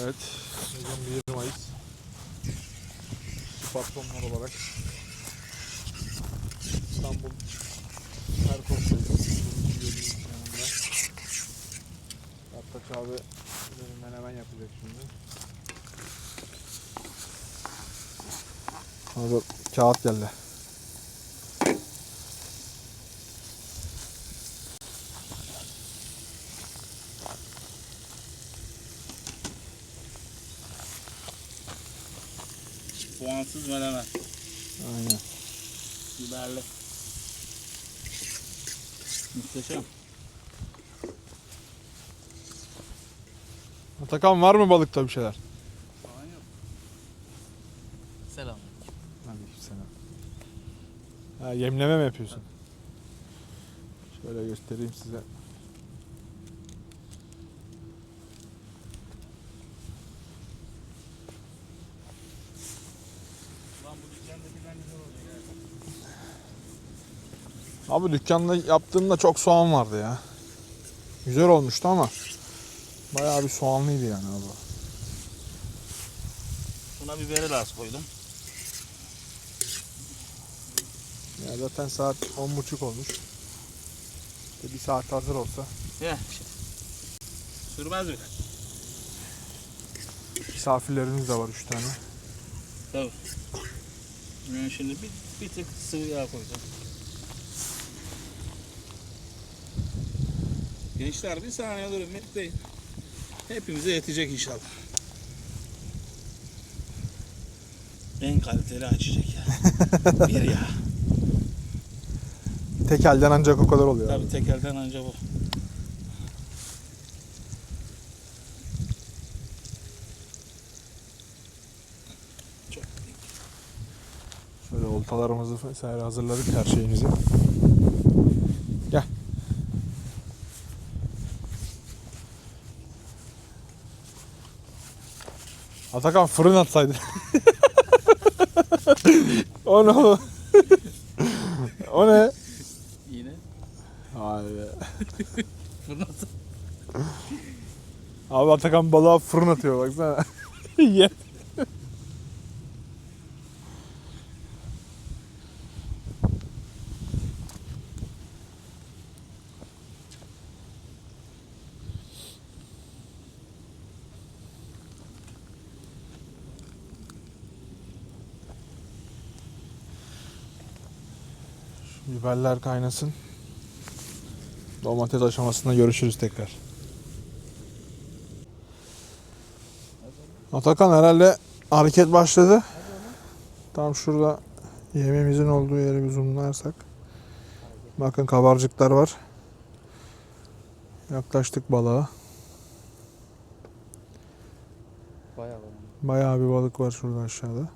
Evet. Bugün 1 Mayıs. Patronlar olarak İstanbul yanında. Hatta abi menemen yapacak şimdi. Abi kağıt geldi. Soğansız menemen. Aynen. Biberli. Muhteşem. Atakan var mı balıkta bir şeyler? Yok. Selam. Aleykümselam. Ha, yemleme mi yapıyorsun? Şöyle göstereyim size. Lan bu dükkandakinden güzel oluyor ya. Abi dükkanda yaptığımda çok soğan vardı ya. Güzel olmuştu ama bayağı bir soğanlıydı yani abi. Buna biberi az koydum. Ya zaten saat 10.30 olmuş. İşte bir saat hazır olsa. Ya işte. Sürmez mi? Misafirlerimiz de var 3 tane. Tabii. Ben şimdi bir, bir tık sıvı yağ koyacağım. Gençler bir saniye durun bekleyin. Hepimize yetecek inşallah. En kaliteli açacak ya. bir yağ. Tek elden ancak o kadar oluyor. abi. Tabii tekelden anca bu. Çok Şöyle oltalarımızı vesaire hazırladık her şeyimizi. Atakan fırın atsaydın. o ne o? o ne? Yine Vay be. fırlatın. Abi Atakan balığa fırın atıyor baksana. Ye. Biberler kaynasın. Domates aşamasında görüşürüz tekrar. Atakan herhalde hareket başladı. Tam şurada yemeğimizin olduğu yeri bir zoomlarsak. Bakın kabarcıklar var. Yaklaştık balığa. Bayağı. Bayağı bir balık var şurada aşağıda.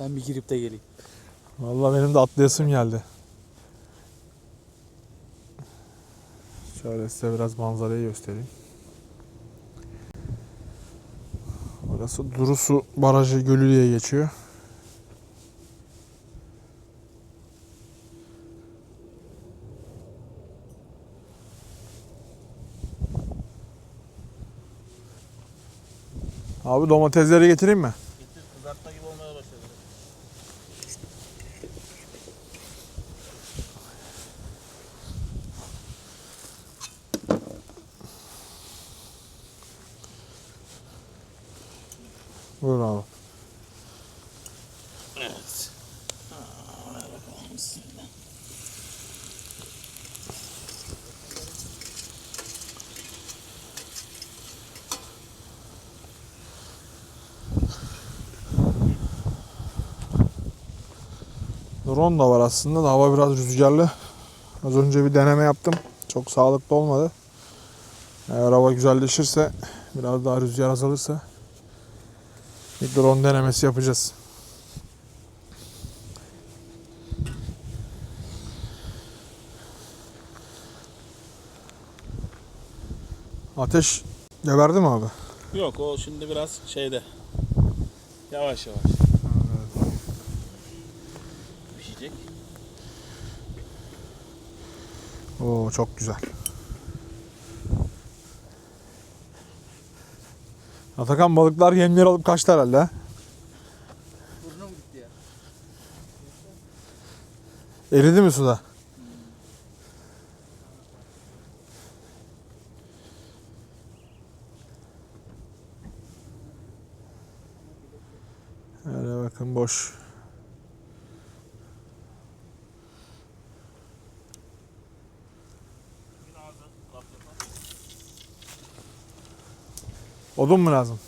Ben bir girip de geleyim. Vallahi benim de atlayasım geldi. Şöyle size biraz manzarayı göstereyim. Orası Durusu Barajı Gölü diye geçiyor. Abi domatesleri getireyim mi? Getir kızartma gibi olmaya başladı. Buyur abi. Evet. Aa, ver bakalım bismillah. Drone da var aslında da hava biraz rüzgarlı. Az önce bir deneme yaptım. Çok sağlıklı olmadı. Eğer hava güzelleşirse, biraz daha rüzgar azalırsa bir drone denemesi yapacağız. Ateş geberdi mi abi? Yok o şimdi biraz şeyde. Yavaş yavaş. Pişecek. Oo çok güzel. Atakan balıklar yemleri alıp kaçtı herhalde. ha? Burnum gitti ya. Eridi mi suda? Öyle bakın boş. Odun mu lazım?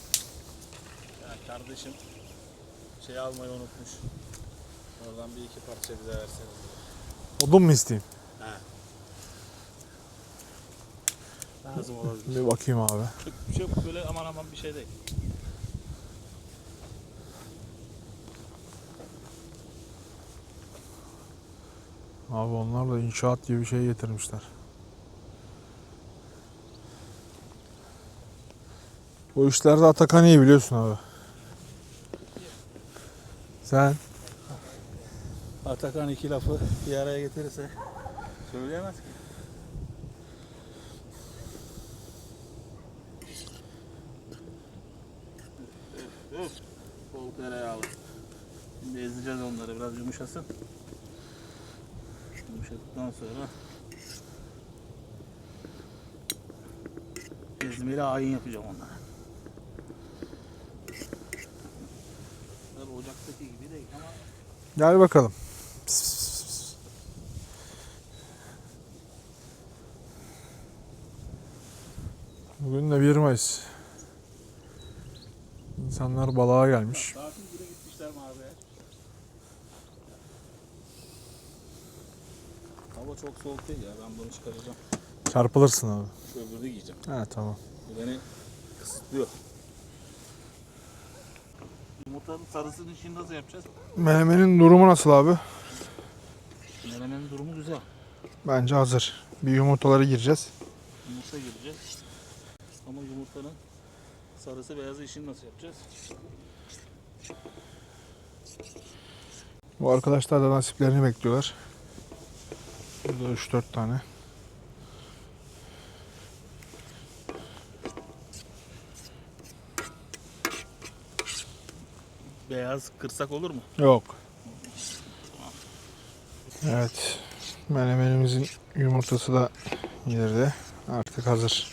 Ya kardeşim şey almayı unutmuş. Oradan bir iki parça bize verseniz. Odun mu isteyeyim? Lazım olabilir. Bir bakayım abi. Çok, çok böyle aman aman bir şey değil. Abi onlar da inşaat gibi bir şey getirmişler. Bu işlerde Atakan iyi biliyorsun abi. Sen Atakan iki lafı bir araya getirirse söyleyemez ki. Bol tereyağlı. Şimdi ezeceğiz onları biraz yumuşasın. Yumuşadıktan sonra ezmeli ayin yapacağım onlara. Gibi değil gel bakalım. Bugün de 1 Mayıs. İnsanlar balığa gelmiş. Tatil bile gitmişler mağazaya. Hava çok soğuk değil ya ben bunu çıkaracağım. Çarpılırsın abi. Şu öbürünü giyeceğim. He tamam. Bu beni kısıtlıyor. Yumurtanın sarısını işini nasıl yapacağız? Menemenin durumu nasıl abi? Menemenin durumu güzel. Bence hazır. Bir yumurtaları gireceğiz. Yumurta gireceğiz. Ama yumurtanın sarısı beyazı işini nasıl yapacağız? Bu arkadaşlar da nasiplerini bekliyorlar. Burada 3-4 tane. Beyaz kırsak olur mu? Yok. Evet. Menemenimizin yumurtası da ileride. Artık hazır.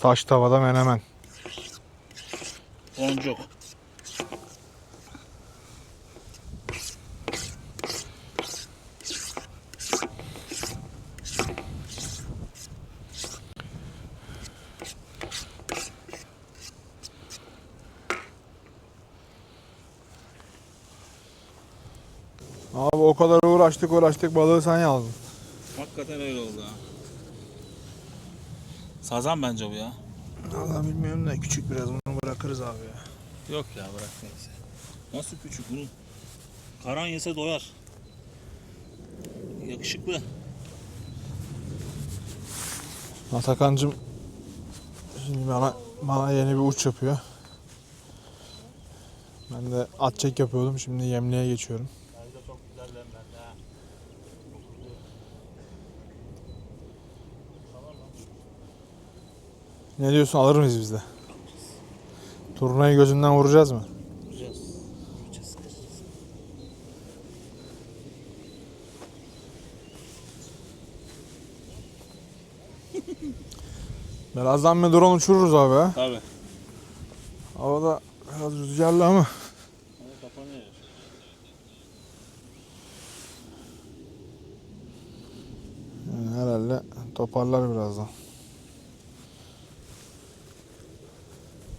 Taş tavada menemen. Boncuk. Abi o kadar uğraştık uğraştık balığı sen yazdın. Hakikaten öyle oldu ha. Sazan bence bu ya. Allah bilmiyorum da küçük biraz bunu bırakırız abi ya. Yok ya bırak neyse. Nasıl küçük bunu? Karan yese doyar. Yakışıklı. Atakancım şimdi bana, bana yeni bir uç yapıyor. Ben de at çek yapıyordum. Şimdi yemliğe geçiyorum. Bence çok güzel bende ha. Ne diyorsun alır mıyız biz de? Turnayı gözünden vuracağız mı? Vuracağız. Vuracağız. kaçacağız. Birazdan bir drone uçururuz abi ha. Tabii. Havada biraz rüzgarlı ama. Ama kapanıyor. Yani herhalde toparlar birazdan.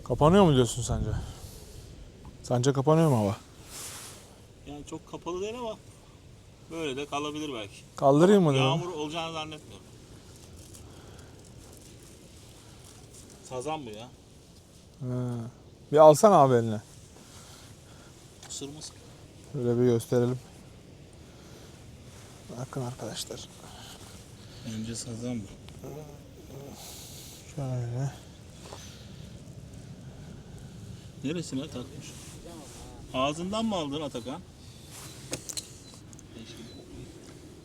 Kapanıyor mu diyorsun sence? Sence kapanıyor mu hava? Yani çok kapalı değil ama böyle de kalabilir belki. Kaldırayım mı? Yağmur olacağını zannetmiyorum. Sazan bu ya. He. Bir alsana abi eline. Isırmaz. Şöyle bir gösterelim. Bakın arkadaşlar. Bence sazan bu. Şöyle. Neresine takmış? Ağzından mı aldın Atakan?